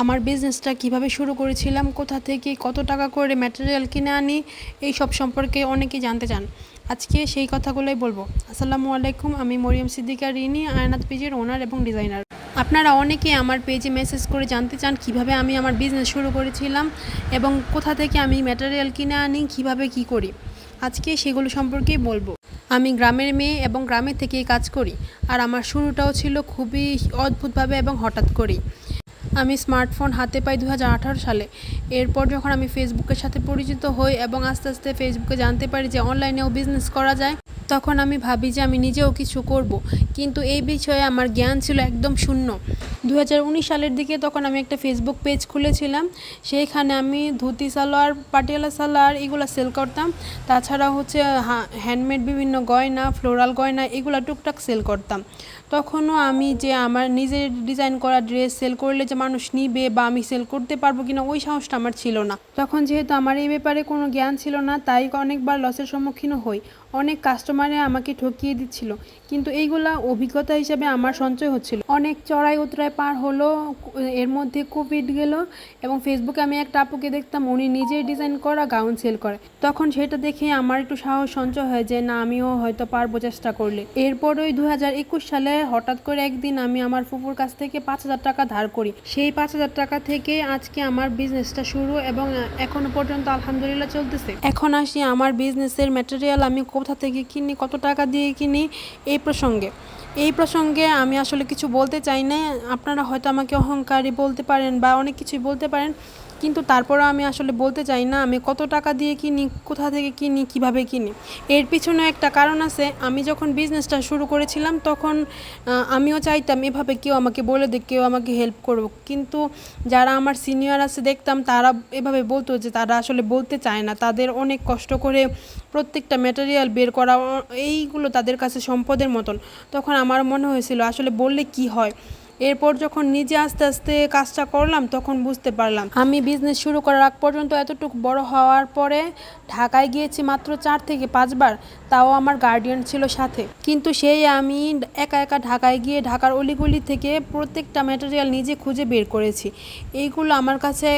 আমার বিজনেসটা কীভাবে শুরু করেছিলাম, কোথা থেকে কত টাকা করে ম্যাটেরিয়াল কিনে আনি, এই সব সম্পর্কে অনেকেই জানতে চান। আজকে সেই কথাগুলোই বলব। আসসালামু আলাইকুম, আমি মরিয়ম সিদ্দিকা রিনি আয়নাত পেজের ওনার এবং ডিজাইনার আপনারা অনেকে আমার পেজে মেসেজ করে জানতে চান, কীভাবে আমি আমার বিজনেস শুরু করেছিলাম এবং কোথা থেকে আমি ম্যাটেরিয়াল কিনে আনি, কীভাবে কি করি। আজকে সেগুলো সম্পর্কেই বলব। আমি গ্রামের মেয়ে এবং গ্রামের থেকেই কাজ করি। আর আমার শুরুটাও ছিল খুবই অদ্ভুতভাবে এবং হঠাৎ করেই। আমি স্মার্টফোন হাতে পাই দু হাজার আঠারো সালে। এরপর যখন আমি ফেসবুকের সাথে পরিচিত হই এবং আস্তে আস্তে ফেসবুকে জানতে পারি যে অনলাইনেও বিজনেস করা যায় তখন আমি ভাবি যে আমি নিজেও কিছু করব। কিন্তু এই বিষয়ে আমার জ্ঞান ছিল একদম শূন্য। দু সালের দিকে তখন আমি একটা ফেসবুক পেজ খুলেছিলাম। সেইখানে আমি ধুতি সালোয়ার, পাটিয়ালা সালোয়ার এগুলো সেল করতাম। তাছাড়া হচ্ছে হ্যান্ডমেড বিভিন্ন গয়না ফ্লোরাল গয়না এগুলো টুকটাক সেল করতাম। তখনও আমি যে আমার নিজের ডিজাইন করা ড্রেস সেল করলে যে মানুষ নিবে বা আমি সেল করতে পারব কিনা, ওই সাহসটা আমার ছিল না। তখন যেহেতু আমার এই ব্যাপারে কোনো জ্ঞান ছিল না, তাই অনেকবার লসের সম্মুখীনও হই। অনেক কাস্টমারে আমাকে ঠকিয়ে দিচ্ছিল। কিন্তু এইগুলা অভিজ্ঞতা হিসেবে আমার সঞ্চয় হচ্ছিল। অনেক চড়াই উতরায় পার হলো, এর মধ্যে কোভিড গেল এবং ফেসবুকে আমি একটা আপুকে দেখতাম, উনি নিজেই ডিজাইন করা গাউন সেল করে। তখন সেটা দেখে আমার একটু সাহস সঞ্চয় হয় যে, না, আমিও হয়তো পারব চেষ্টা করলে। এরপর ওই দু হাজার একুশ সালে হঠাৎ করে একদিন আমি আমার ফুপুর কাছ থেকে পাঁচ হাজার টাকা ধার করি। সেই পাঁচ হাজার টাকা থেকে আজকে আমার বিজনেসটা শুরু এবং এখনও পর্যন্ত আলহামদুলিল্লাহ চলতেছে। এখন আসি আমার বিজনেসের ম্যাটেরিয়াল আমি কোথা থেকে কিনি, কত টাকা দিয়ে কিনি, এই প্রসঙ্গে। এই প্রসঙ্গে আমি আসলে কিছু বলতে চাই না। আপনারা হয়তো আমাকে অহংকারী বলতে পারেন বা অনেক কিছুই বলতে পারেন। কিন্তু তারপরও আমি আসলে বলতে চাই না, আমি কত টাকা দিয়ে কিনি, কোথা থেকে কিনি, কীভাবে কিনি। এর পিছনে একটা কারণ আছে, আমি যখন বিজনেসটা শুরু করেছিলাম তখন আমিও চাইতাম এভাবে কেউ আমাকে বলে দিক, কেউ আমাকে হেল্প করুক। কিন্তু যারা আমার সিনিয়র আছে দেখতাম, তারা এভাবে বলতো যে তারা আসলে বলতে চায় না। তাদের অনেক কষ্ট করে প্রত্যেকটা ম্যাটেরিয়াল বের করা, এইগুলো তাদের কাছে সম্পদের মতন। তখন আমার মনে হয়েছিল, আসলে বললে কি হয়? এরপর যখন নিজে আস্তে আস্তে কাজটা করলাম, তখন বুঝতে পারলাম আমি বিজনেস শুরু করার আগ পর্যন্ত এতটুকু বড় হওয়ার পরে ঢাকায় গিয়েছি মাত্র চার থেকে পাঁচবার, তাও আমার গার্ডিয়ান ছিল সাথে। কিন্তু সেই আমি একা একা ঢাকায় গিয়ে ঢাকার অলিগলি থেকে প্রত্যেকটা ম্যাটেরিয়াল নিজে খুঁজে বের করেছি। এইগুলো আমার কাছে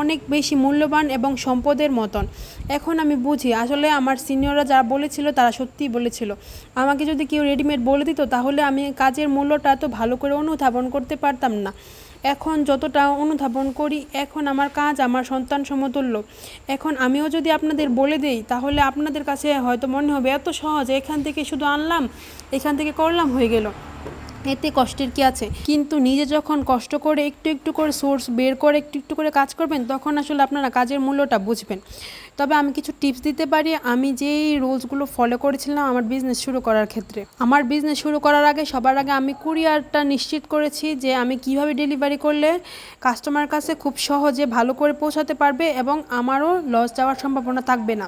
অনেক বেশি মূল্যবান এবং সম্পদের মতন। এখন আমি বুঝি, আসলে আমার সিনিয়ররা যারা বলেছিল তারা সত্যিই বলেছিল। আমাকে যদি কেউ রেডিমেড বলে দিত, তাহলে আমি কাজের মূল্যটা এত ভালো করে অনুধাবন করতে পারতাম না। এখন যতটা অনুধাবন করি, এখন আমার কাজ আমার সন্তান সমতুল্য। এখন আমিও যদি আপনাদের বলে দেই, তাহলে আপনাদের কাছে হয়তো মনে হবে, এত সহজ, এখান থেকে শুধু আনলাম, এখান থেকে করলাম, হয়ে গেল। এতে কষ্টের কি আছে? কিন্তু নিজে যখন কষ্ট করে একটু একটু করে সোর্স বের করে একটু একটু করে কাজ করবেন, তখন আসলে আপনারা কাজের মূল্যটা বুঝবেন। তবে আমি কিছু টিপস দিতে পারি, আমি যেই রুলসগুলো ফলো করেছিলাম আমার বিজনেস শুরু করার ক্ষেত্রে। আমার বিজনেস শুরু করার আগে, সবার আগে আমি কুরিয়ারটা নিশ্চিত করেছি যে আমি কীভাবে ডেলিভারি করলে কাস্টমার কাছে খুব সহজে ভালো করে পৌঁছাতে পারবে এবং আমারও লস যাওয়ার সম্ভাবনা থাকবে না।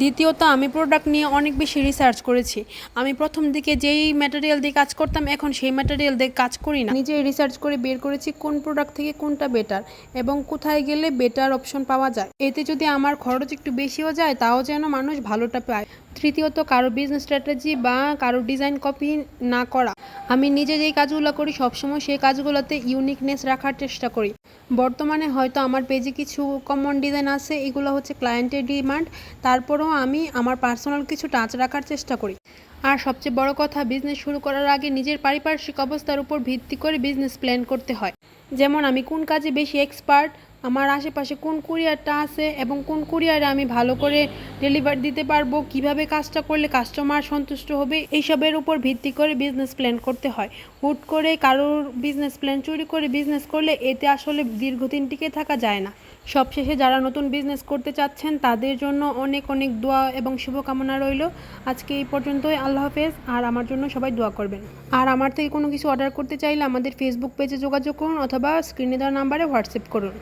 দ্বিতীয়ত, আমি প্রোডাক্ট নিয়ে অনেক বেশি রিসার্চ করেছি। আমি প্রথম দিকে যেই ম্যাটেরিয়াল দিয়ে কাজ করতাম, এখন সেই ম্যাটেরিয়াল দিয়ে কাজ করি না। নিজেই রিসার্চ করে বের করেছি কোন প্রোডাক্ট থেকে কোনটা বেটার এবং কোথায় গেলে বেটার অপশন পাওয়া যায়। এতে যদি আমার খরচ একটু বেশিও যায়, তাও যেন মানুষ ভালোটা পায়। তৃতীয়ত, কারও বিজনেস স্ট্র্যাটেজি বা কারও ডিজাইন কপি না করা। আমি নিজে যেই কাজগুলো করি, সবসময় সেই কাজগুলোতে ইউনিকনেস রাখার চেষ্টা করি। বর্তমানে হয়তো আমার পেজে কিছু কমন ডিজাইন আছে, এগুলো হচ্ছে ক্লায়েন্টের ডিমান্ড তারপরেও আমি আমার পার্সোনাল কিছু টাচ রাখার চেষ্টা করি। আর সবচেয়ে বড় কথা বিজনেস শুরু করার আগে নিজের পারিপার্শ্বিক অবস্থার উপর ভিত্তি করে বিজনেস প্ল্যান করতে হয়। যেমন আমি কোন কাজে বেশি এক্সপার্ট আমার আশেপাশে কোন কুরিয়ারটা আছে এবং কোন কুরিয়ারে আমি ভালো করে ডেলিভার দিতে পারব, কীভাবে কাজটা করলে কাস্টমার সন্তুষ্ট হবে, এইসবের উপর ভিত্তি করে বিজনেস প্ল্যান করতে হয়। হুট করে কারোর বিজনেস প্ল্যান চুরি করে বিজনেস করলে এতে আসলে দীর্ঘদিন টিকে থাকা যায় না। সবশেষে যারা নতুন বিজনেস করতে চাচ্ছেন, তাদের জন্য অনেক অনেক দোয়া এবং শুভকামনা রইল। আজকে এই পর্যন্তই, আল্লাহ হাফেজ। আর আমার জন্য সবাই দোয়া করবেন। আর আমার থেকে কোনো কিছু অর্ডার করতে চাইলে আমাদের ফেসবুক পেজে যোগাযোগ করুন অথবা স্ক্রিনে দেওয়া নাম্বারে হোয়াটসঅ্যাপ করুন।